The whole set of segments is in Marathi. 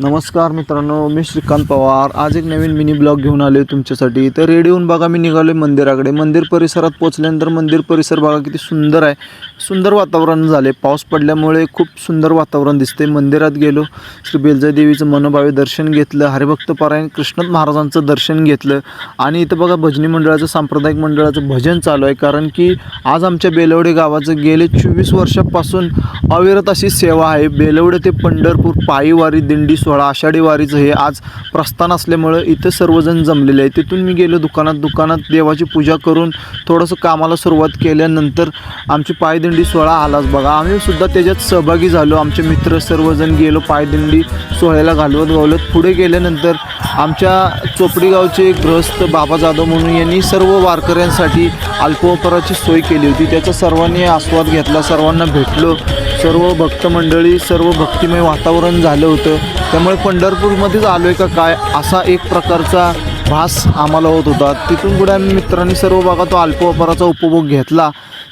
नमस्कार मित्रांनो मी श्रीकांत पवार. आज एक नवीन मिनी ब्लॉग घेऊन आले तुमच्यासाठी. तर रेडिओन बघा मी निघालो मंदिराकडे. मंदिर परिसरात पोचल्यानंतर मंदिर परिसर बघा किती सुंदर आहे. सुंदर वातावरण झाले पाऊस पडल्यामुळे खूप सुंदर वातावरण दिसते मंदिरात गेलो श्री बेलजा देवीचं मनोभावे दर्शन घेतलं हरिभक्त पारायण कृष्णत महाराजांचं दर्शन घेतलं आणि इथं बघा भजनी मंडळाचं सांप्रदायिक मंडळाचं भजन चालू आहे. कारण की आज आमच्या बेलवडे गावाचं गेले चोवीस वर्षापासून अविरत अशी सेवा आहे. बेलवडे ते पंढरपूर पायीवारी दिंडी सोहळा आषाढी वारीचं हे आज प्रस्थान असल्यामुळं इथं सर्वजण जमलेले आहे तिथून मी गेलो दुकानात दुकानात देवाची पूजा करून थोडंसं कामाला सुरुवात केल्यानंतर आमची पायदिंडी सोहळा आलाच बघा. आम्ही सुद्धा त्याच्यात सहभागी झालो. आमचे मित्र सर्वजण गेलो पायदिंडी सोहळ्याला घालवत घालवत. पुढे गेल्यानंतर आमच्या चोपडीगावचे गृहस्थ बाबा जाधव म्हणून यांनी सर्व वारकऱ्यांसाठी अल्पवपराची सोय केली होती. त्याचा सर्वांनी आस्वाद घेतला सर्वांना भेटलो. सर्व भक्तमंडळी सर्व भक्तिमय वातावरण झालं होतं. त्यामुळे पंढरपूरमध्येच आलो आहे का काय असा एक प्रकारचा भास आम्हाला होत होता. तिथून पुढे आम्ही मित्रांनी सर्व बघा तो अल्पवापराचा उपभोग घेतला.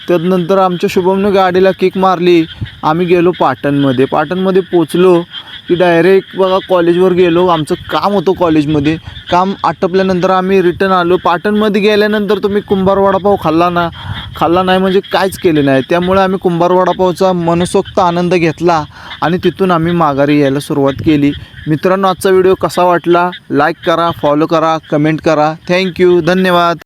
त्यानंतर आमच्या शुभमनं गाडीला किक मारली. आम्ही गेलो पाटणमध्ये. पाटणमध्ये पोचलो की डायरेक्ट बघा कॉलेजवर गेलो. आमचं काम होतं कॉलेजमध्ये काम आटपल्यानंतर आम्ही रिटर्न आलो. पाटणमध्ये गेल्यानंतर तुम्ही कुंभार वडापाव खाल्ला ना? खाल्ला नाही म्हणजे काहीच केले नाही. त्यामुळे आम्ही कुंभार वडापावचा मनसोक्त आनंद घेतला आणि तिथून आम्ही माघारी यायला सुरुवात केली. मित्रांनो आजचा व्हिडिओ कसा वाटला? लाईक करा फॉलो करा कमेंट करा. थँक्यू धन्यवाद.